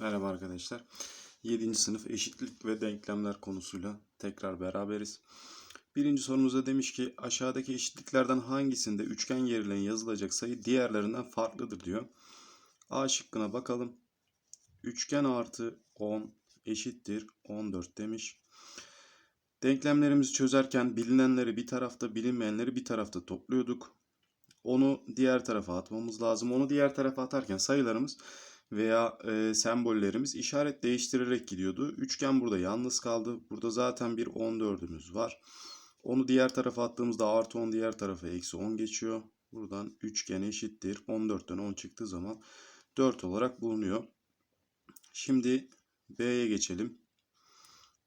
Merhaba arkadaşlar. 7. sınıf eşitlik ve denklemler konusuyla tekrar beraberiz. Birinci sorumuzda demiş ki aşağıdaki eşitliklerden hangisinde üçgen yerine yazılacak sayı diğerlerinden farklıdır diyor. A şıkkına bakalım. Üçgen artı 10 eşittir 14 demiş. Denklemlerimizi çözerken bilinenleri bir tarafta bilinmeyenleri bir tarafta topluyorduk. Onu diğer tarafa atmamız lazım. Onu diğer tarafa atarken sayılarımız veya e, sembollerimiz işaret değiştirerek gidiyordu. Üçgen burada yalnız kaldı. Burada zaten bir 14'ümüz var. Onu diğer tarafa attığımızda artı 10 diğer tarafa eksi 10 geçiyor. Buradan üçgen eşittir. 14'ten 10 çıktığı zaman 4 olarak bulunuyor. Şimdi B'ye geçelim.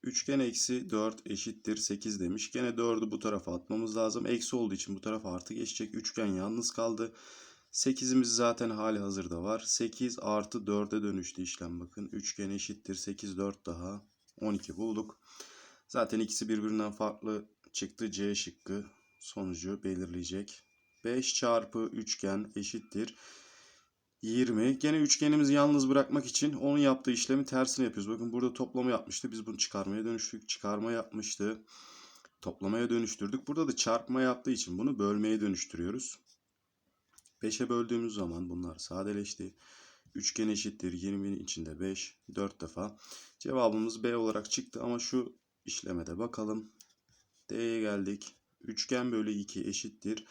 Üçgen eksi 4 eşittir 8 demiş. Gene 4'ü bu tarafa atmamız lazım. Eksi olduğu için bu tarafa artı geçecek. Üçgen yalnız kaldı. 8'imiz zaten hali hazırda var. 8 artı 4'e dönüştü işlem bakın. Üçgen eşittir 8 4 daha 12 bulduk. Zaten ikisi birbirinden farklı çıktı. C şıkkı sonucu belirleyecek. 5 çarpı üçgen eşittir 20. Gene üçgenimizi yalnız bırakmak için onun yaptığı işlemi tersini yapıyoruz. Bakın burada toplama yapmıştı. Biz bunu çıkarmaya dönüştük. Çıkarma yapmıştı. Toplamaya dönüştürdük. Burada da çarpma yaptığı için bunu bölmeye dönüştürüyoruz. 5'e böldüğümüz zaman bunlar sadeleşti. Üçgen eşittir 20'nin içinde 5. 4 defa. Cevabımız B olarak çıktı ama şu işleme de bakalım. D'ye geldik. Üçgen bölü 2 eşittir.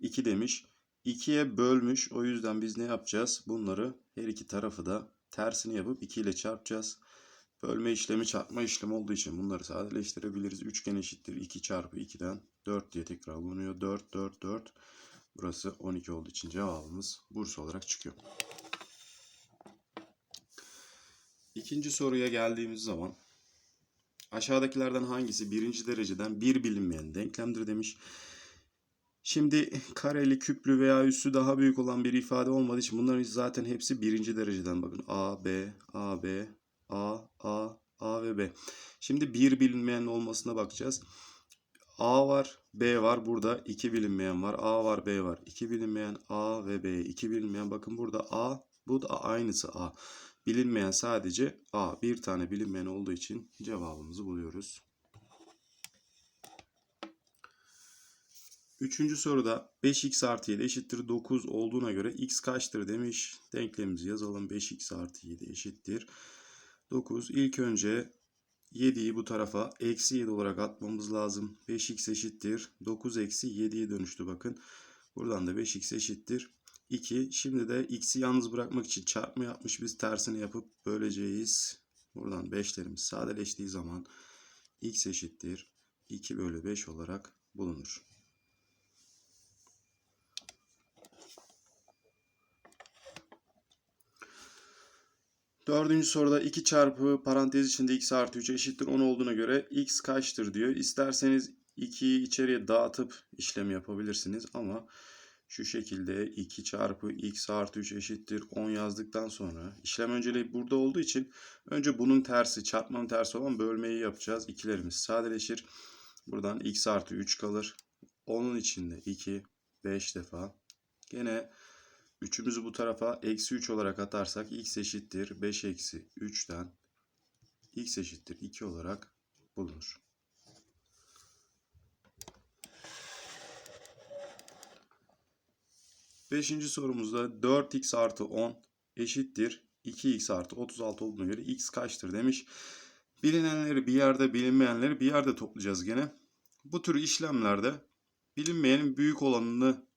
2 demiş. 2'ye bölmüş. O yüzden biz ne yapacağız? Bunları her iki tarafı da tersini yapıp 2 ile çarpacağız. Bölme işlemi çarpma işlemi olduğu için bunları sadeleştirebiliriz. Üçgen eşittir 2 çarpı 2'den 4 diye tekrar bulunuyor. 4, 4, 4. Burası 12 olduğu için cevabımız Bursa olarak çıkıyor. İkinci soruya geldiğimiz zaman aşağıdakilerden hangisi birinci dereceden bir bilinmeyen denklemdir demiş. Şimdi kareli, küplü veya üssü daha büyük olan bir ifade olmadığı için bunların zaten hepsi birinci dereceden. Bakın A, B, A, B, A, A, A ve B. Şimdi bir bilinmeyen olmasına bakacağız. A var, B var. Burada iki bilinmeyen var. A var, B var. İki bilinmeyen A ve B. iki bilinmeyen. Bakın burada A, bu da aynısı A. Bilinmeyen sadece A. Bir tane bilinmeyen olduğu için cevabımızı buluyoruz. Üçüncü soruda 5x artı 7 eşittir 9 olduğuna göre x kaçtır demiş. Denklemimizi yazalım. 5x artı 7 eşittir 9. İlk önce 7'yi bu tarafa eksi 7 olarak atmamız lazım. 5x eşittir 9 eksi 7'ye dönüştü bakın. Buradan da 5x eşittir 2. Şimdi de x'i yalnız bırakmak için çarpma yapmış. Biz tersini yapıp böleceğiz. Buradan 5'lerimiz sadeleştiği zaman x eşittir 2 bölü 5 olarak bulunur. Dördüncü soruda 2 çarpı parantez içinde x artı 3 eşittir 10 olduğuna göre x kaçtır diyor. İsterseniz 2'yi içeriye dağıtıp işlem yapabilirsiniz ama şu şekilde 2 çarpı x artı 3 eşittir 10 yazdıktan sonra işlem önceliği burada olduğu için önce bunun tersi çarpmanın tersi olan bölmeyi yapacağız. İkilerimiz sadeleşir. Buradan x artı 3 kalır. Onun içinde 2 5 defa. Gene 3'ümüzü bu tarafa eksi 3 olarak atarsak x eşittir 5 eksi 3'ten x eşittir 2 olarak bulunur. Beşinci sorumuzda 4x artı 10 eşittir 2x artı 36 olduğuna göre x kaçtır demiş. Bilinenleri bir yerde bilinmeyenleri bir yerde toplayacağız gene. Bu tür işlemlerde bilinmeyenin büyük olanını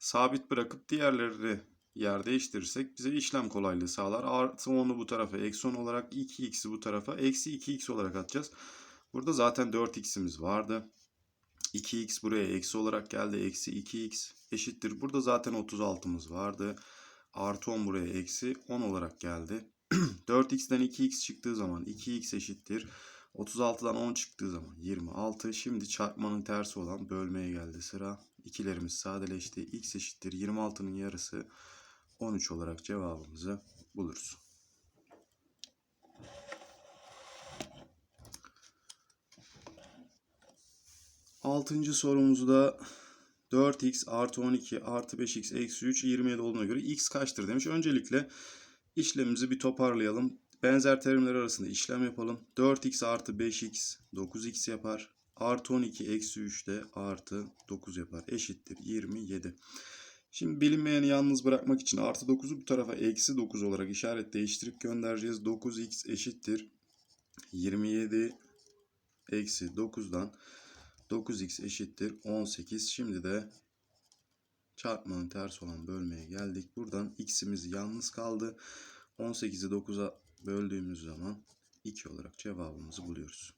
sabit bırakıp diğerlerini yer değiştirirsek bize işlem kolaylığı sağlar. Artı 10'u bu tarafa eksi 10 olarak 2x'i bu tarafa eksi 2x olarak atacağız. Burada zaten 4x'imiz vardı. 2x buraya eksi olarak geldi. Eksi 2x eşittir. Burada zaten 36'mız vardı. Artı 10 buraya eksi 10 olarak geldi. 4x'ten 2x çıktığı zaman 2x eşittir. 36'dan 10 çıktığı zaman 26. Şimdi çarpmanın tersi olan bölmeye geldi sıra. İkilerimiz sadeleşti. x eşittir 26'nın yarısı 13 olarak cevabımızı buluruz. Altıncı sorumuzda 4x artı 12 artı 5x eksi 3 27 olduğuna göre x kaçtır demiş. Öncelikle İşlemimizi bir toparlayalım. Benzer terimler arasında işlem yapalım. 4x artı 5x 9x yapar. Artı 12 eksi 3 de artı 9 yapar. Eşittir 27. Şimdi bilinmeyeni yalnız bırakmak için artı 9'u bu tarafa eksi 9 olarak işaret değiştirip göndereceğiz. 9x eşittir 27 eksi 9'dan 9x eşittir 18. Şimdi de çarpmanın ters olan bölmeye geldik. Buradan x'imiz yalnız kaldı. 18'i 9'a böldüğümüz zaman 2 olarak cevabımızı buluyoruz.